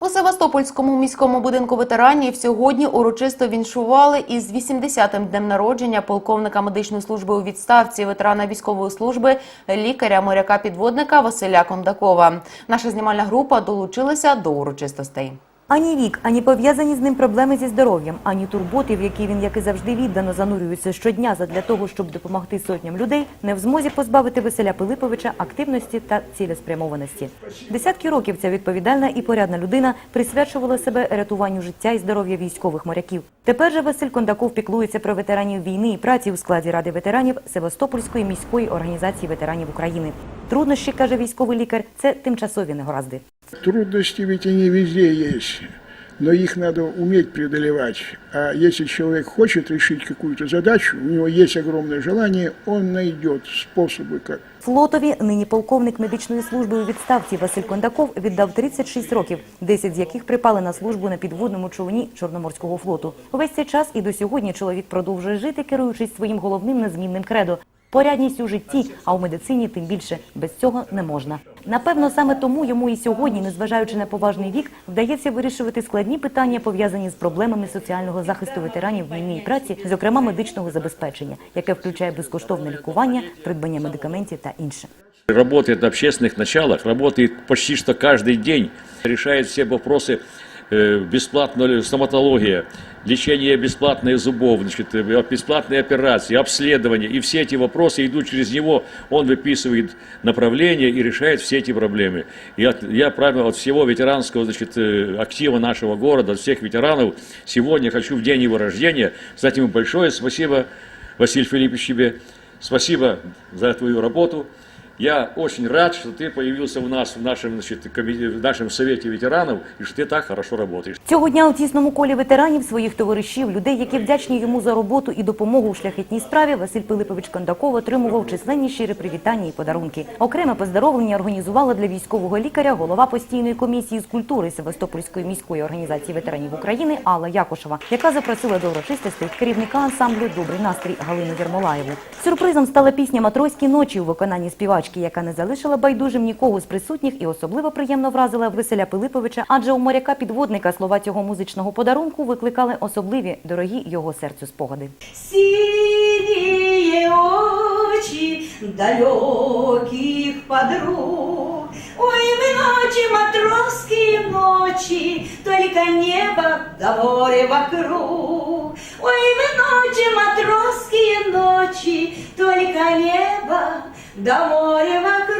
У Севастопольському міському будинку ветеранів сьогодні урочисто віншували із 80-м днем народження полковника медичної служби у відставці, ветерана військової служби, лікаря моряка-підводника Василя Кондакова. Наша знімальна група долучилася до урочистостей. Ані вік, ані пов'язані з ним проблеми зі здоров'ям, ані турботи, в які він, як і завжди, віддано занурюється щодня задля того, щоб допомогти сотням людей, не в змозі позбавити Василя Пилиповича активності та цілеспрямованості. Десятки років ця відповідальна і порядна людина присвячувала себе рятуванню життя і здоров'я військових моряків. Тепер же Василь Кондаков піклується про ветеранів війни і праці у складі Ради ветеранів Севастопольської міської організації ветеранів України. Труднощі, каже військовий лікар, це тимчасові негаразди. Трудности ведь они везде есть, но их надо уметь преодолевать. А если человек хочет решить какую-то задачу, у него есть огромное желание, он найдет способы, как. Флотові нині полковник медичної служби у відставці Василь Кондаков віддав 36 років, 10 з яких припали на службу на підводному човні Чорноморського флоту. Увесь цей час і до сьогодні чоловік продовжує жити, керуючись своїм головним незмінним кредо. Порядність у житті, а у медицині тим більше без цього не можна. Напевно, саме тому йому і сьогодні, незважаючи на поважний вік, вдається вирішувати складні питання, пов'язані з проблемами соціального захисту ветеранів війни і праці, зокрема медичного забезпечення, яке включає безкоштовне лікування, придбання медикаментів та інше. Работает на общественных началах, работает почти что каждый день, решает все вопросы э, бесплатная стоматология, лечение бесплатное зубов, значит, э, бесплатные операции, обследования. И все эти вопросы идут через него, он выписывает направление и решает все эти проблемы. От- я, правильно, от всего ветеранского значит, э, актива нашего города, от всех ветеранов, сегодня хочу в день его рождения сказать ему большое спасибо, Василий Филиппович, тебе. Спасибо за твою работу. Я очень рад, что ты появился у нас в нашем, значит, в нашем совете ветеранов и что ты так хорошо работаешь. Цього дня у тісному колі ветеранів, своїх товаришів, людей, які вдячні йому за роботу і допомогу у шляхетній справі, Василь Пилипович Кондаков отримував численні щирі привітання і подарунки. Окреме поздоровлення організувала для військового лікаря голова постійної комісії з культури Севастопольської міської організації ветеранів України Алла Якушева, яка запросила до урочистостей керівника ансамблю Добрий настрій Галину Єрмолаєву. Сюрпризом стала пісня Матроські ночі у виконанні співачки, яка не залишила байдужим нікого з присутніх і особливо приємно вразила Василя Пилиповича, адже у моряка підводника слова цього музичного подарунку викликали особливі дорогі його серцю спогади. Синие очи далеких подруг. Ой, мы ночи, матросские ночи, Только небо да море вокруг. Ой, мы ночи, матросские ночи, Только небо да море вокруг.